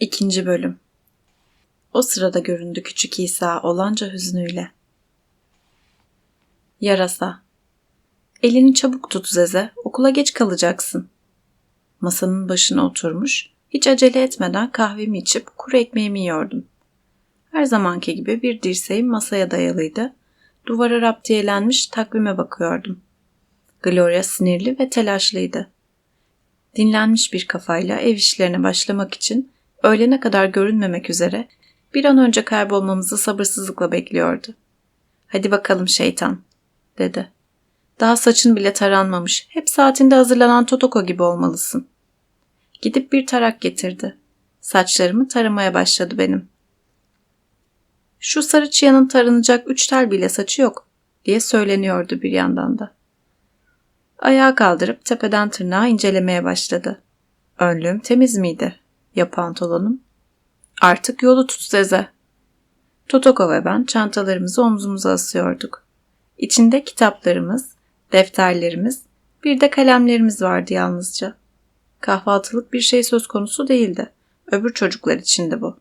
İkinci bölüm. O sırada göründü küçük İsa olanca hüznüyle. Yarasa. Elini çabuk tut Zeze, okula geç kalacaksın. Masanın başına oturmuş, hiç acele etmeden kahvemi içip kuru ekmeğimi yiyordum. Her zamanki gibi bir dirseğim masaya dayalıydı. Duvara raptiyelenmiş takvime bakıyordum. Gloria sinirli ve telaşlıydı. Dinlenmiş bir kafayla ev işlerine başlamak için öğlene kadar görünmemek üzere bir an önce kaybolmamızı sabırsızlıkla bekliyordu. Hadi bakalım şeytan, dedi. Daha saçın bile taranmamış, hep saatinde hazırlanan Totoko gibi olmalısın. Gidip bir tarak getirdi. Saçlarımı taramaya başladı benim. Şu sarı çıyanın taranacak üç tel bile saçı yok, diye söyleniyordu bir yandan da. Ayağa kaldırıp tepeden tırnağa incelemeye başladı. Önlüğüm temiz miydi? Ya pantolonum? Artık yolu tut Zeze. Totoko ve ben çantalarımızı omzumuza asıyorduk. İçinde kitaplarımız, defterlerimiz, bir de kalemlerimiz vardı yalnızca. Kahvaltılık bir şey söz konusu değildi. Öbür çocuklar içindi bu.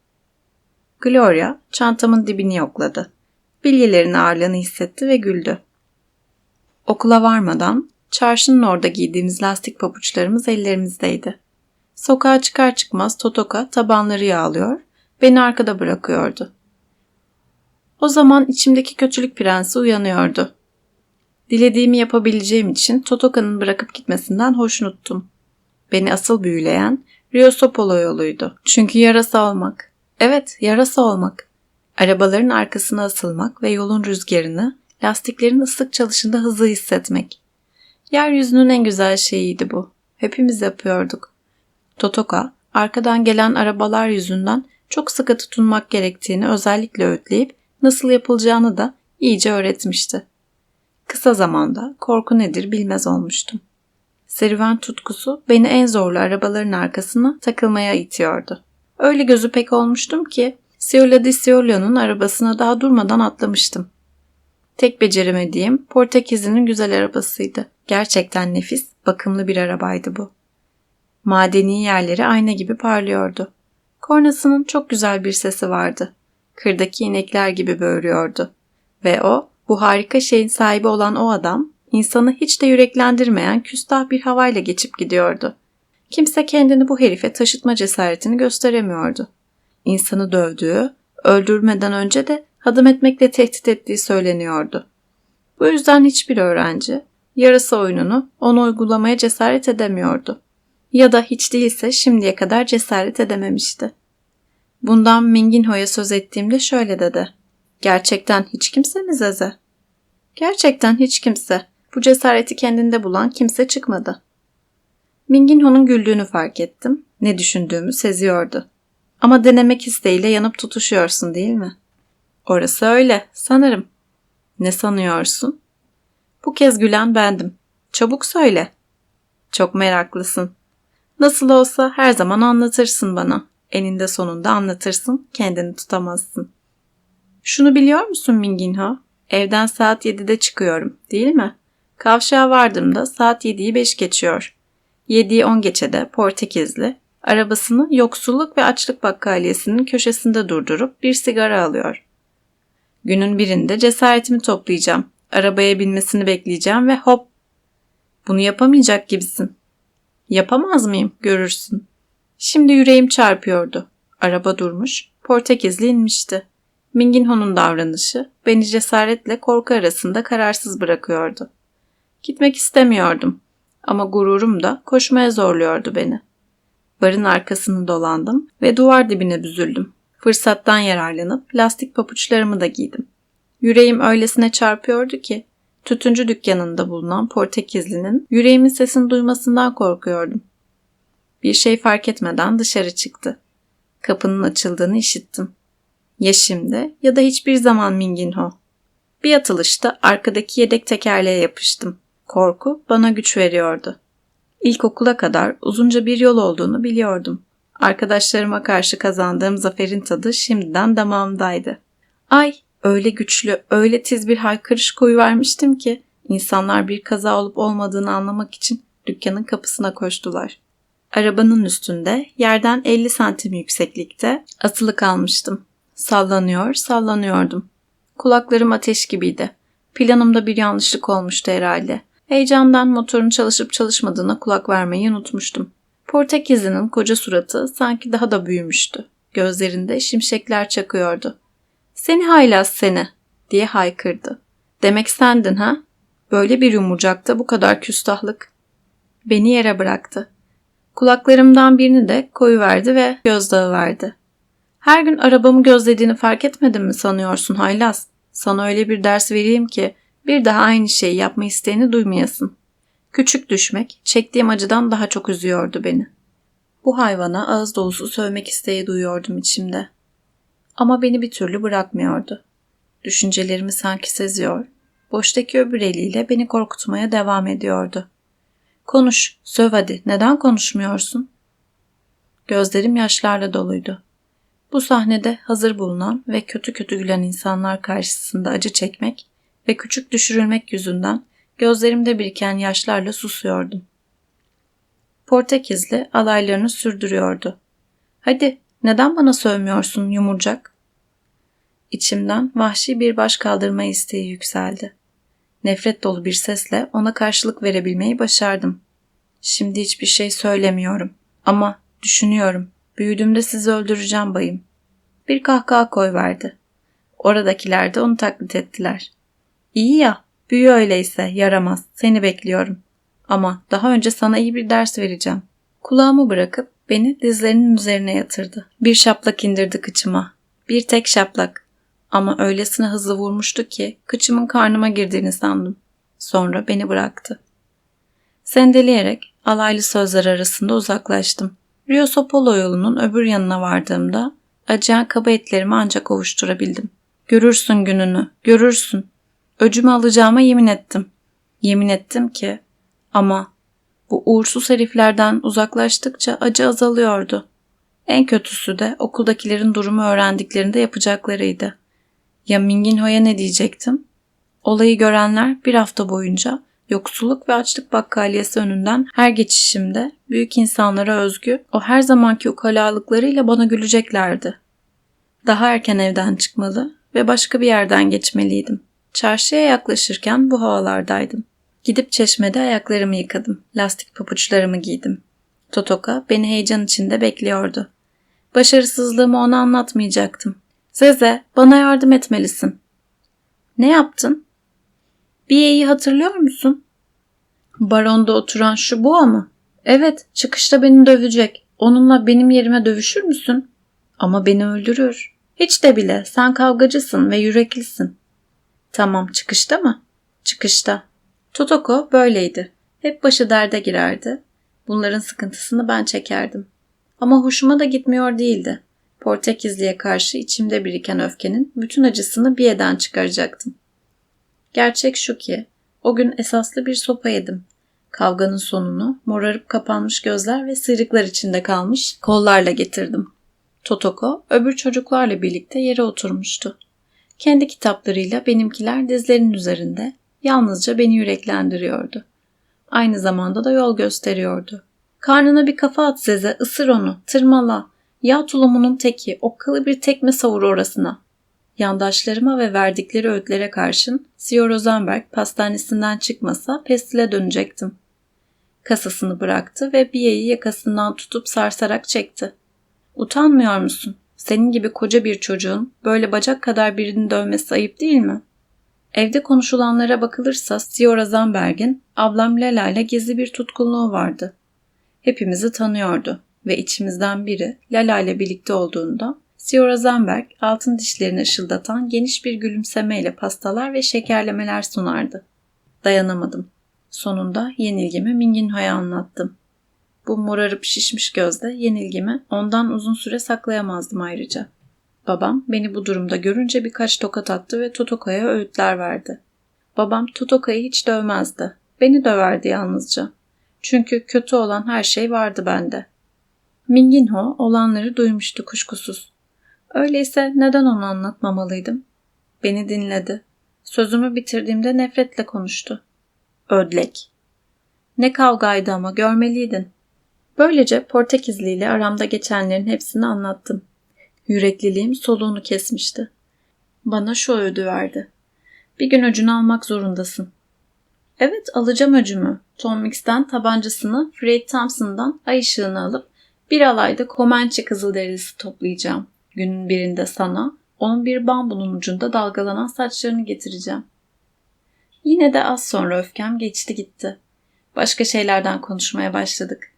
Gloria çantamın dibini yokladı. Bilyelerin ağırlığını hissetti ve güldü. Okula varmadan çarşının orada giydiğimiz lastik pabuçlarımız ellerimizdeydi. Sokağa çıkar çıkmaz Totoka tabanları yağlıyor, beni arkada bırakıyordu. O zaman içimdeki kötülük prensi uyanıyordu. Dilediğimi yapabileceğim için Totoka'nın bırakıp gitmesinden hoşnuttum. Beni asıl büyüleyen Rio Sopolo yoluydu. Çünkü yarasa olmak. Evet, yarasa olmak. Arabaların arkasına asılmak ve yolun rüzgarını, lastiklerin ıslık çalışında hızlı hissetmek. Yeryüzünün en güzel şeyiydi bu. Hepimiz yapıyorduk. Totoka, arkadan gelen arabalar yüzünden çok sıkı tutunmak gerektiğini özellikle öğütleyip nasıl yapılacağını da iyice öğretmişti. Kısa zamanda korku nedir bilmez olmuştum. Serüven tutkusu beni en zorlu arabaların arkasına takılmaya itiyordu. Öyle gözü pek olmuştum ki Siola di Siola'nın arabasına daha durmadan atlamıştım. Tek beceremediğim Portekizli'nin güzel arabasıydı. Gerçekten nefis, bakımlı bir arabaydı bu. Madeni yerleri ayna gibi parlıyordu. Kornasının çok güzel bir sesi vardı. Kırdaki inekler gibi böğürüyordu. Ve o, bu harika şeyin sahibi olan o adam, insanı hiç de yüreklendirmeyen küstah bir havayla geçip gidiyordu. Kimse kendini bu herife taşıtma cesaretini gösteremiyordu. İnsanı dövdüğü, öldürmeden önce de hadım etmekle tehdit ettiği söyleniyordu. Bu yüzden hiçbir öğrenci yarasa oyununu onu uygulamaya cesaret edemiyordu. Ya da hiç değilse şimdiye kadar cesaret edememişti. Bundan Minginho'ya söz ettiğimde şöyle dedi. Gerçekten hiç kimse mi Zeze? Gerçekten hiç kimse. Bu cesareti kendinde bulan kimse çıkmadı. Minginho'nun güldüğünü fark ettim. Ne düşündüğümü seziyordu. Ama denemek isteğiyle yanıp tutuşuyorsun değil mi? Orası öyle, sanırım. Ne sanıyorsun? Bu kez gülen bendim. Çabuk söyle. Çok meraklısın. Nasıl olsa her zaman anlatırsın bana. Eninde sonunda anlatırsın, kendini tutamazsın. Şunu biliyor musun Minginho? Evden saat 7'de çıkıyorum, değil mi? Kavşağa vardığımda saat 7'yi 5 geçiyor. 7'yi 10 geçede Portekizli arabasını yoksulluk ve açlık bakkaliyesinin köşesinde durdurup bir sigara alıyor. Günün birinde cesaretimi toplayacağım. Arabaya binmesini bekleyeceğim ve hop. Bunu yapamayacak gibisin. Yapamaz mıyım? Görürsün. Şimdi yüreğim çarpıyordu. Araba durmuş, Portekizli inmişti. Minginho'nun davranışı beni cesaretle korku arasında kararsız bırakıyordu. Gitmek istemiyordum ama gururum da koşmaya zorluyordu beni. Barın arkasını dolandım ve duvar dibine büzüldüm. Fırsattan yararlanıp lastik papuçlarımı da giydim. Yüreğim öylesine çarpıyordu ki tütüncü dükkanında bulunan Portekizlinin yüreğimin sesini duymasından korkuyordum. Bir şey fark etmeden dışarı çıktı. Kapının açıldığını işittim. Ya şimdi ya da hiçbir zaman Minginho. Bir atılışta arkadaki yedek tekerleğe yapıştım. Korku bana güç veriyordu. İlkokula kadar uzunca bir yol olduğunu biliyordum. Arkadaşlarıma karşı kazandığım zaferin tadı şimdiden damağımdaydı. Ay, öyle güçlü, öyle tiz bir haykırış koyu vermiştim ki insanlar bir kaza olup olmadığını anlamak için dükkanın kapısına koştular. Arabanın üstünde yerden 50 santim yükseklikte asılı kalmıştım. Sallanıyor, sallanıyordum. Kulaklarım ateş gibiydi. Planımda bir yanlışlık olmuştu herhalde. Heyecandan motorun çalışıp çalışmadığına kulak vermeyi unutmuştum. Portekizli'nin koca suratı sanki daha da büyümüştü. Gözlerinde şimşekler çakıyordu. Seni haylaz seni diye haykırdı. Demek sendin ha? Böyle bir yumurcakta bu kadar küstahlık. Beni yere bıraktı. Kulaklarımdan birini de koyu verdi ve gözdağı verdi. Her gün arabamı gözlediğini fark etmedin mi sanıyorsun haylaz? Sana öyle bir ders vereyim ki bir daha aynı şeyi yapma isteğini duymayasın. Küçük düşmek çektiğim acıdan daha çok üzüyordu beni. Bu hayvana ağız dolusu sövmek isteği duyuyordum içimde. Ama beni bir türlü bırakmıyordu. Düşüncelerimi sanki seziyor, boştaki öbür eliyle beni korkutmaya devam ediyordu. Konuş, söv hadi, neden konuşmuyorsun? Gözlerim yaşlarla doluydu. Bu sahnede hazır bulunan ve kötü kötü gülen insanlar karşısında acı çekmek ve küçük düşürülmek yüzünden gözlerimde biriken yaşlarla susuyordum. Portekizli alaylarını sürdürüyordu. Hadi neden bana sövmüyorsun yumurcak? İçimden vahşi bir baş kaldırma isteği yükseldi. Nefret dolu bir sesle ona karşılık verebilmeyi başardım. Şimdi hiçbir şey söylemiyorum ama düşünüyorum. Büyüdüğümde sizi öldüreceğim bayım. Bir kahkaha koyverdi. Oradakiler de onu taklit ettiler. İyi ya, büyü öyleyse, yaramaz. Seni bekliyorum. Ama daha önce sana iyi bir ders vereceğim. Kulağımı bırakıp beni dizlerinin üzerine yatırdı. Bir şaplak indirdi kıçıma. Bir tek şaplak. Ama öylesine hızlı vurmuştu ki kıçımın karnıma girdiğini sandım. Sonra beni bıraktı. Sendeleyerek alaylı sözler arasında uzaklaştım. Rio Sopolo yolunun öbür yanına vardığımda acıyan kaba etlerimi ancak ovuşturabildim. Görürsün gününü, görürsün. Öcümü alacağıma yemin ettim. Yemin ettim ki ama bu uğursuz heriflerden uzaklaştıkça acı azalıyordu. En kötüsü de okuldakilerin durumu öğrendiklerinde yapacaklarıydı. Ya Minginho'ya ne diyecektim? Olayı görenler bir hafta boyunca yoksulluk ve açlık bakkaliyesi önünden her geçişimde büyük insanlara özgü o her zamanki ukalalıklarıyla bana güleceklerdi. Daha erken evden çıkmalı ve başka bir yerden geçmeliydim. Çarşıya yaklaşırken bu havalardaydım. Gidip çeşmede ayaklarımı yıkadım. Lastik papuçlarımı giydim. Totoka beni heyecan içinde bekliyordu. Başarısızlığımı ona anlatmayacaktım. Zeze, bana yardım etmelisin. Ne yaptın? Biye'yi hatırlıyor musun? Baronda oturan şu boğa mı? Evet, çıkışta beni dövecek. Onunla benim yerime dövüşür müsün? Ama beni öldürür. Hiç de bile, sen kavgacısın ve yüreklisin. Tamam, çıkışta mı? Çıkışta. Totoko böyleydi. Hep başı derde girerdi. Bunların sıkıntısını ben çekerdim. Ama hoşuma da gitmiyor değildi. Portekizli'ye karşı içimde biriken öfkenin bütün acısını bir eden çıkaracaktım. Gerçek şu ki, o gün esaslı bir sopa yedim. Kavganın sonunu morarıp kapanmış gözler ve sıyrıklar içinde kalmış kollarla getirdim. Totoko öbür çocuklarla birlikte yere oturmuştu. Kendi kitaplarıyla benimkiler dizlerinin üzerinde yalnızca beni yüreklendiriyordu. Aynı zamanda da yol gösteriyordu. Karnına bir kafa at Zeze, ısır onu, tırmala. Yağ tulumunun teki, okkalı bir tekme savur orasına. Yandaşlarıma ve verdikleri öğütlere karşın Sio Rosenberg pastanesinden çıkmasa pestile dönecektim. Kasasını bıraktı ve Biye'yi yakasından tutup sarsarak çekti. Utanmıyor musun? Senin gibi koca bir çocuğun böyle bacak kadar birini dövmesi ayıp değil mi?'' Evde konuşulanlara bakılırsa Siora Zamberg'in ablam Lela ile gizli bir tutkunluğu vardı. Hepimizi tanıyordu ve içimizden biri Lala ile birlikte olduğunda Siora Zamberg altın dişlerini ışıldatan geniş bir gülümsemeyle pastalar ve şekerlemeler sunardı. Dayanamadım. Sonunda yenilgimi Minginho'ya anlattım. Bu morarıp şişmiş gözle yenilgimi ondan uzun süre saklayamazdım ayrıca. Babam beni bu durumda görünce birkaç tokat attı ve Totoka'ya öğütler verdi. Babam Totoka'yı hiç dövmezdi. Beni döverdi yalnızca. Çünkü kötü olan her şey vardı bende. Minginho olanları duymuştu kuşkusuz. Öyleyse neden onu anlatmamalıydım? Beni dinledi. Sözümü bitirdiğimde nefretle konuştu. Ödlek. Ne kavgaydı ama görmeliydin. Böylece Portekizli ile aramda geçenlerin hepsini anlattım. Yürekliliğim soluğunu kesmişti. Bana şu öğüdü verdi. Bir gün öcünü almak zorundasın. Evet alacağım öcümü. Tom Mix'ten tabancasını Fred Thompson'dan ay ışığını alıp bir alayda Comanche kızılderisi toplayacağım. Günün birinde sana onun bir bambunun ucunda dalgalanan saçlarını getireceğim. Yine de az sonra öfkem geçti gitti. Başka şeylerden konuşmaya başladık.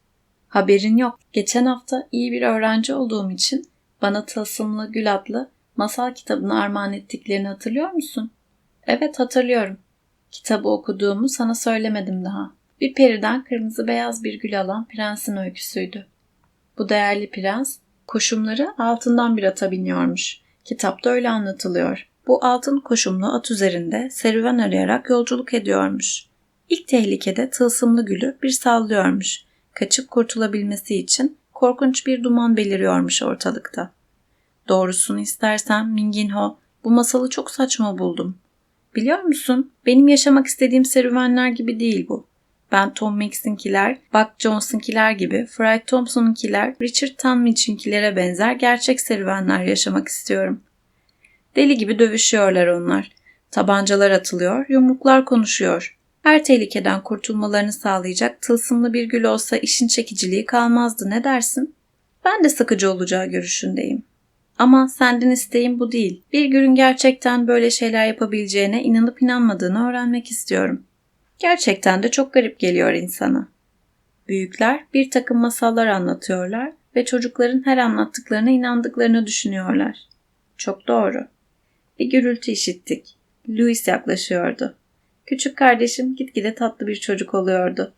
Haberin yok. Geçen hafta iyi bir öğrenci olduğum için bana tılsımlı gül adlı masal kitabını armağan ettiklerini hatırlıyor musun? Evet hatırlıyorum. Kitabı okuduğumu sana söylemedim daha. Bir periden kırmızı beyaz bir gül alan prensin öyküsüydü. Bu değerli prens koşumları altından bir ata biniyormuş. Kitapta öyle anlatılıyor. Bu altın koşumlu at üzerinde serüven arayarak yolculuk ediyormuş. İlk tehlikede tılsımlı gülü bir sallıyormuş. Kaçıp kurtulabilmesi için korkunç bir duman beliriyormuş ortalıkta. Doğrusunu istersen Minginho, bu masalı çok saçma buldum. Biliyor musun? Benim yaşamak istediğim serüvenler gibi değil bu. Ben Tom Mix'inkiler, Buck Jones'unkiler gibi, Fry Thompson'unkiler, Richard Tanmich'inkilere benzer gerçek serüvenler yaşamak istiyorum. Deli gibi dövüşüyorlar onlar. Tabancalar atılıyor, yumruklar konuşuyor. Her tehlikeden kurtulmalarını sağlayacak tılsımlı bir gül olsa işin çekiciliği kalmazdı ne dersin? Ben de sıkıcı olacağı görüşündeyim. Ama senden isteğim bu değil. Bir gülün gerçekten böyle şeyler yapabileceğine inanıp inanmadığını öğrenmek istiyorum. Gerçekten de çok garip geliyor insana. Büyükler bir takım masallar anlatıyorlar ve çocukların her anlattıklarına inandıklarını düşünüyorlar. Çok doğru. Bir gürültü işittik. Louis yaklaşıyordu. Küçük kardeşim gitgide tatlı bir çocuk oluyordu.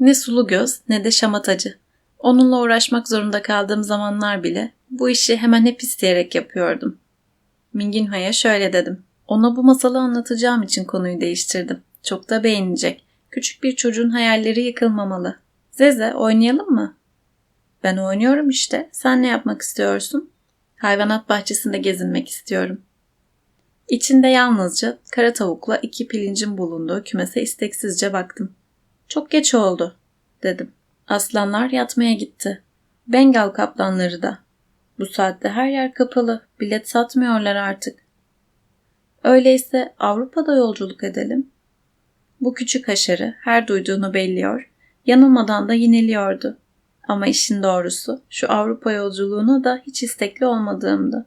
Ne sulu göz ne de şamatacı. Onunla uğraşmak zorunda kaldığım zamanlar bile bu işi hemen hep isteyerek yapıyordum. Minginho'ya şöyle dedim. Ona bu masalı anlatacağım için konuyu değiştirdim. Çok da beğenecek. Küçük bir çocuğun hayalleri yıkılmamalı. Zeze oynayalım mı? Ben oynuyorum işte. Sen ne yapmak istiyorsun? Hayvanat bahçesinde gezinmek istiyorum. İçinde yalnızca kara tavukla iki pilincin bulunduğu kümese isteksizce baktım. Çok geç oldu, dedim. Aslanlar yatmaya gitti. Bengal kaplanları da. Bu saatte her yer kapalı. Bilet satmıyorlar artık. Öyleyse Avrupa'da yolculuk edelim. Bu küçük haşarı her duyduğunu belliyor, yanılmadan da yineliyordu. Ama işin doğrusu şu Avrupa yolculuğuna da hiç istekli olmadığımdı.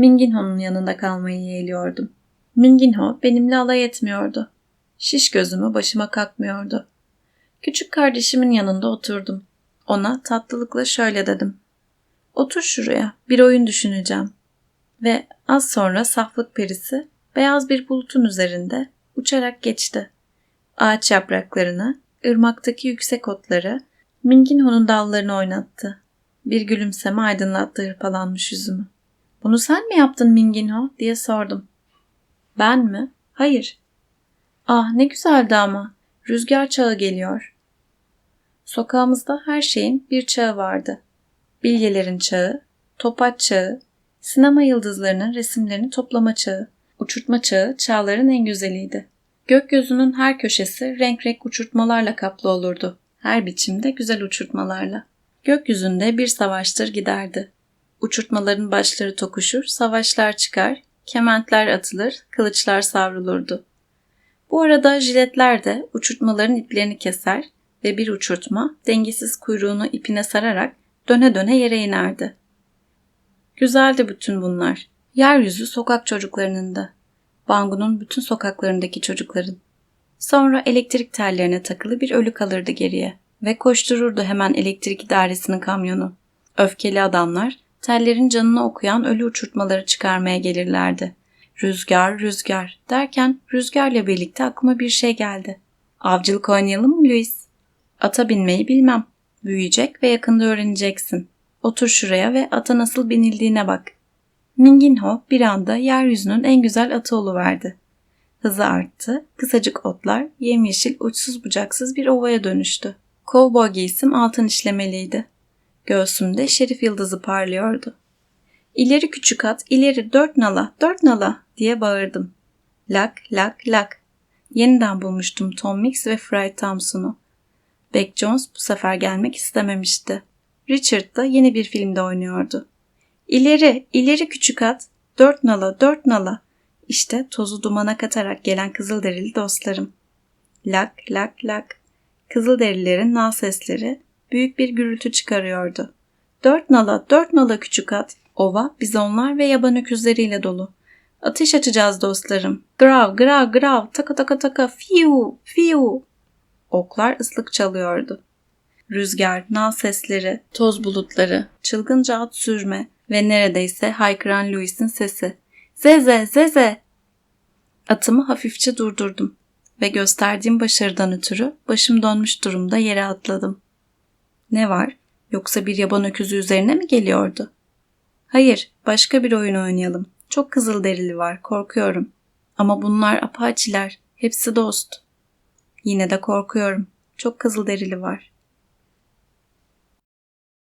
Minginho'nun yanında kalmayı yeğliyordum. Minginho benimle alay etmiyordu. Şiş gözümü başıma kalkmıyordu. Küçük kardeşimin yanında oturdum. Ona tatlılıkla şöyle dedim. Otur şuraya, bir oyun düşüneceğim. Ve az sonra saflık perisi beyaz bir bulutun üzerinde uçarak geçti. Ağaç yapraklarını, ırmaktaki yüksek otları, Minginho'nun dallarını oynattı. Bir gülümseme aydınlattı hırpalanmış yüzümü. Bunu sen mi yaptın Minginho diye sordum. Ben mi? Hayır. Ah ne güzeldi ama. Rüzgar çağı geliyor. Sokağımızda her şeyin bir çağı vardı. Bilyelerin çağı, topaç çağı, sinema yıldızlarının resimlerini toplama çağı, uçurtma çağı çağların en güzeliydi. Gökyüzünün her köşesi renk renk uçurtmalarla kaplı olurdu. Her biçimde güzel uçurtmalarla. Gökyüzünde bir savaştır giderdi. Uçurtmaların başları tokuşur, savaşlar çıkar, kementler atılır, kılıçlar savrulurdu. Bu arada jiletler de uçurtmaların iplerini keser ve bir uçurtma dengesiz kuyruğunu ipine sararak döne döne yere inerdi. Güzeldi bütün bunlar. Yeryüzü sokak çocuklarının da. Bangu'nun bütün sokaklarındaki çocukların. Sonra elektrik tellerine takılı bir ölü kalırdı geriye ve koştururdu hemen elektrik idaresinin kamyonu. Öfkeli adamlar tellerin canını okuyan ölü uçurtmaları çıkarmaya gelirlerdi. Rüzgar, rüzgar derken rüzgarla birlikte aklıma bir şey geldi. Avcılık oynayalım mı Louis? Ata binmeyi bilmem. Büyüyecek ve yakında öğreneceksin. Otur şuraya ve ata nasıl binildiğine bak. Minginho bir anda yeryüzünün en güzel atı oluverdi. Hızı arttı, kısacık otlar yemyeşil uçsuz bucaksız bir ovaya dönüştü. Kovboy giysim altın işlemeliydi. Göğsümde şerif yıldızı parlıyordu. İleri küçük at, ileri dört nala, dört nala diye bağırdım. Lak, lak, lak. Yeniden bulmuştum Tom Mix ve Fry Thompson'u. Beck Jones bu sefer gelmek istememişti. Richard da yeni bir filmde oynuyordu. İleri, ileri küçük at, dört nala, dört nala. İşte tozu dumana katarak gelen kızılderili dostlarım. Lak, lak, lak. Kızılderililerin nal sesleri büyük bir gürültü çıkarıyordu. Dört nala, dört nala küçük at. Ova bizonlar ve yaban öküzleriyle dolu. Ateş açacağız dostlarım. Grav, grav, grav, taka taka taka, fiu, fiu. Oklar ıslık çalıyordu. Rüzgar, nal sesleri, toz bulutları, çılgınca at sürme ve neredeyse haykıran Louis'in sesi. Zeze, zeze! Atımı hafifçe durdurdum ve gösterdiğim başarıdan ötürü başım dönmüş durumda yere atladım. Ne var? Yoksa bir yaban öküzü üzerine mi geliyordu? Hayır, başka bir oyun oynayalım. Çok kızıl derili var, korkuyorum. Ama bunlar apaçiler, hepsi dost. Yine de korkuyorum. Çok kızıl derili var.